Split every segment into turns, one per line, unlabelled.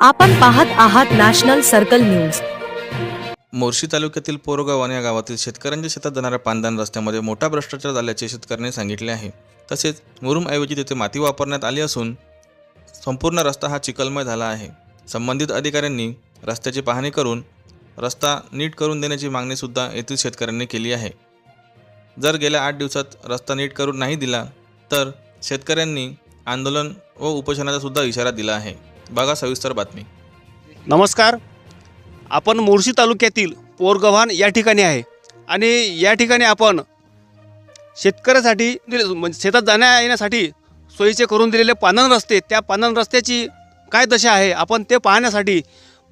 आपण पाहत आहात नॅशनल सर्कल न्यूज.
मोर्शी तालुक्यातील पोरगावन या गावातील शेतकऱ्यांच्या शेतात जाणाऱ्या पानदान रस्त्यामध्ये मोठा भ्रष्टाचार झाल्याचे शेतकऱ्यांनी सांगितले आहे. तसेच मुरुमऐवजी तिथे माती वापरण्यात आली असून संपूर्ण रस्ता हा चिखलमय झाला आहे. संबंधित अधिकाऱ्यांनी रस्त्याची पाहणी करून रस्ता नीट करून देण्याची मागणीसुद्धा येथील शेतकऱ्यांनी केली आहे. जर गेल्या आठ दिवसात रस्ता नीट करून नाही दिला तर शेतकऱ्यांनी आंदोलन व उपोषणाचा सुद्धा इशारा दिला आहे. बघा सविस्तर बातमी.
नमस्कार. आपण मोर्शी तालुक्यातील पोरगव्हाण या ठिकाणी आहे. आणि या ठिकाणी आपण शेतकऱ्यासाठी म्हणजे शेतात जाण्या येण्यासाठी सोयीचे करून दिलेले पानन रस्ते त्या पानन रस्त्याची काय दशा आहे? आपण ते पाहण्यासाठी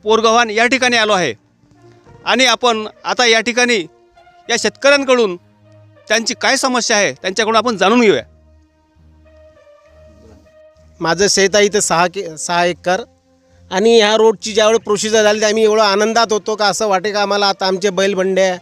पोरगव्हाण या ठिकाणी आलो आहे. आणि आपण आता या ठिकाणी या शेतकऱ्यांकडून त्यांची काय समस्या आहे? त्यांच्याकडून आपण जाणून घेऊया.
माझं शेत आहे इथं सहा के सहा एकर. आणि ह्या रोडची ज्यावेळी प्रोसिजर झाली आम्ही एवढं आनंदात होतो का असं वाटे का आम्हाला आता आमचे बैलबंड्या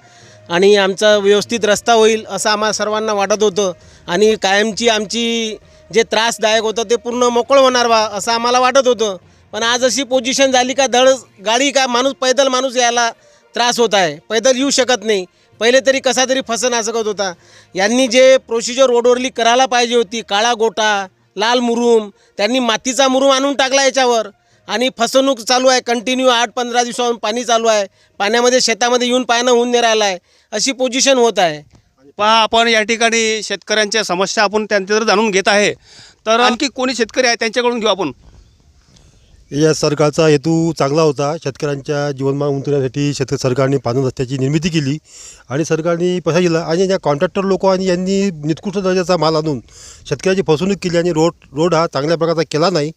आणि आमचा व्यवस्थित रस्ता होईल असं आम्हाला सर्वांना वाटत होतं. आणि कायमची आमची जे त्रासदायक होतं ते पूर्ण मोकळं होणार बा असं आम्हाला वाटत होतं. पण आज अशी पोझिशन झाली का धड गाडी का माणूस पैदल माणूस यायला त्रास होत आहे. पैदल येऊ शकत नाही. पहिले तरी कसा तरी फसन शकत होता. यांनी जे प्रोसिजर रोडवरली करायला पाहिजे होती काळा गोटा लाल मुरुम. त्यांनी मातीचा मुरुम आणून टाकला याच्यावर. आणि फसवणूक चालू आहे कंटिन्यू आठ पंधरा दिवसाहून पाणी चालू आहे. पाण्यामध्ये शेतामध्ये येऊन पाण्यानं होऊन नाही राहिला आहे. अशी पोझिशन होत आहे.
पहा आपण या ठिकाणी शेतकऱ्यांच्या समस्या आपण त्यांच्या जाणून घेत आहे. तर आणखी कोणी शेतकरी आहे त्यांच्याकडून घेऊ आपण.
या सरकारचा हेतू चांगला होता. शेतकऱ्यांच्या जीवनमान उंचवण्यासाठी शेत सरकारने पाणी रस्त्याची निर्मिती केली आणि सरकारने पैसा दिला आणि या कॉन्ट्रॅक्टर लोक आणि यांनी निकृष्ट दर्जाचा माल आणून शेतकऱ्याची फसवणूक केली आणि रोड रोड हा चांगल्या प्रकारचा केला नाही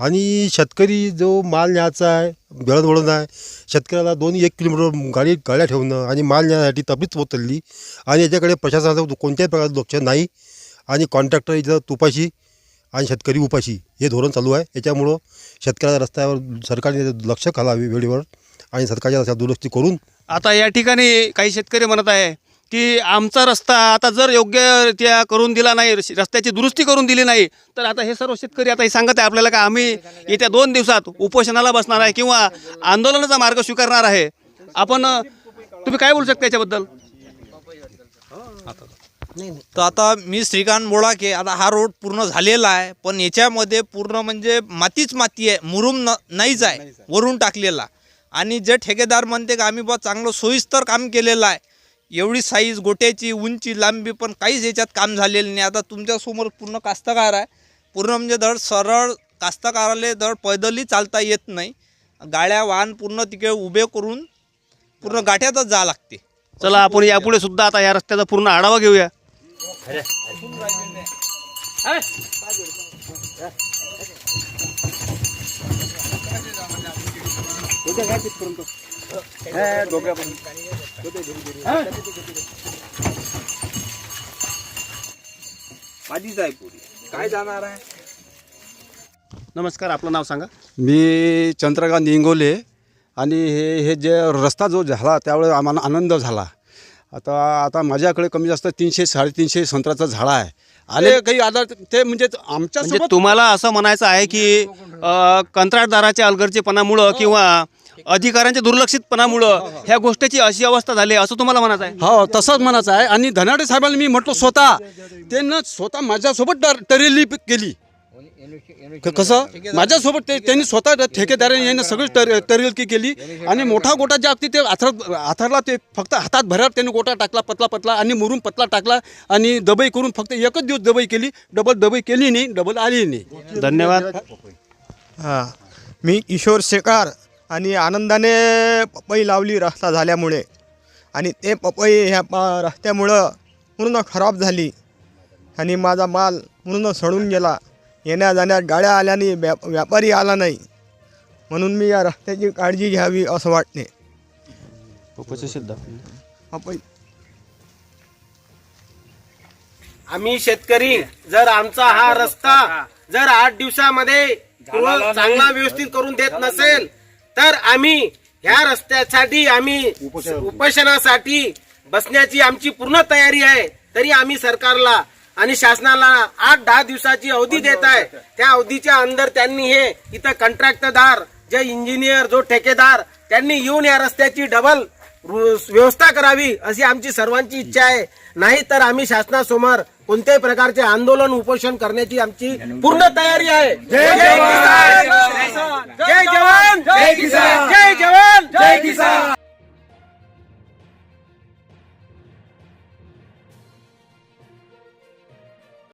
आणि शेतकरी जो माल न्यायचा आहे दळणवळण आहे शेतकऱ्याला दोन एक किलोमीटर गाडी गाड्या ठेवणं आणि माल नेण्यासाठी तब्येत उतरली आणि याच्याकडे प्रशासनाचं कोणत्याही प्रकारचं लक्ष नाही आणि कॉन्ट्रॅक्टर इथं तुपाशी आणि शेतकरी उपाशी हे धोरण चालू आहे. याच्यामुळं शेतकऱ्याच्या रस्त्यावर सरकारने लक्ष घालावे वेळेवर आणि सरकारच्या रस्त्यावर दुरुस्ती करून
आता या ठिकाणी काही शेतकरी म्हणत आहे की आमचा रस्ता आता जर योग्यरित्या करून दिला नाही रस- रस्त्याची दुरुस्ती करून दिली नाही तर आता हे सर्व शेतकरी आता हे सांगत आहे आपल्याला का आम्ही येत्या दोन दिवसात उपोषणाला बसणार आहे किंवा आंदोलनाचा मार्ग स्वीकारणार आहे. आपण तुम्ही काय बोलू शकता याच्याबद्दल?
तर आता मी श्रीकांत बोळाके आता हा रोड पूर्ण झालेला आहे पण याच्यामध्ये पूर्ण म्हणजे मातीच माती आहे मुरुम न नाहीच आहे वरून टाकलेला. आणि जे ठेकेदार म्हणते का आम्ही बा चांगलं सोयीस्तर काम केलेलं आहे. एवढी साईज गोट्याची उंची लांबी पण काहीच याच्यात काम झालेलं नाही. आता तुमच्यासमोर पूर्ण कास्तकार आहे. पूर्ण म्हणजे धड सरळ कास्तकाराले धड पैदलही चालता येत नाही. गाड्या वाहन पूर्ण तिकडे उभे करून पूर्ण गाठ्यातच जा लागते.
चला आपण यापुढे सुद्धा आता या रस्त्याचा पूर्ण आढावा घेऊया.
माझीच आहे पुरी काय जाणार आहे
नमस्कार आपलं नाव सांगा.
मी चंद्रकांत इंगोले आणि हे हे जे रस्ता जो झाला त्यावेळेस आम्हाला आनंद झाला. आता आता माझ्याकडे कमी जास्त तीनशे साडेतीनशे संत्र्याचं झाडं आहे. आले काही आधार ते म्हणजे आमच्या
म्हणजे तुम्हाला असं म्हणायचं आहे की अ, कंत्राटदाराच्या अलगर्जीपणामुळं किंवा अधिकाऱ्यांच्या दुर्लक्षितपणामुळं ह्या गोष्टीची अशी अवस्था झाली आहे, असं तुम्हाला म्हणायचं आहे?
हो तसंच म्हणायचं आहे. आणि धनाडे साहेबांना मी म्हटलं स्वतः. त्यांना स्वतः माझ्यासोबत टर- टरेली केली. क- कसं? माझ्यासोबत ते त्यांनी स्वतः ठेकेदारांनी यांनी सगळी टर टरेलकी केली आणि मोठा गोटा ज्या अगदी ते आथर आथरला ते फक्त हातात भरार त्यांनी गोटा टाकला पतला पतला आणि मुरून पतला टाकला आणि दबई करून फक्त एकच दिवस दबई केली. डबल दबई केली नाही डबल आली नाही.
धन्यवाद.
हां. मी ईश्वर शेकार आणि आनंदाने पपई लावली रस्ता झाल्यामुळे. आणि ते पपई ह्या प- रस्त्यामुळं पूर्ण खराब झाली. आणि माझा माल पूर्ण सडून गेला. येण्या जाण्यात गाड्या आल्याने व्या व्यापारी आला नाही. म्हणून मी या रस्त्याची काळजी घ्यावी असं वाटते.
आम्ही शेतकरी जर आमचा हा रस्ता जर आठ दिवसामध्ये चांगला व्यवस्थित करून देत नसेल तर आम्ही ह्या रस्त्यासाठी आम्ही उपोषणासाठी बसण्याची आमची पूर्ण तयारी आहे तरी आम्ही सरकारला आणि शासनाला आठ दहा दिवसाची अवधी देत आहे. त्या अवधीच्या अंदर त्यांनी हे इथं कंत्राटदार जे इंजिनियर जो ठेकेदार त्यांनी येऊन या रस्त्याची डबल व्यवस्था करावी अशी आमची सर्वांची इच्छा आहे. नाही तर आम्ही शासनासमोर कोणत्याही प्रकारचे आंदोलन उपोषण करण्याची आमची पूर्ण तयारी आहे. जय जवान! जय जवान! जय किसान! जय जवान! जय किसान!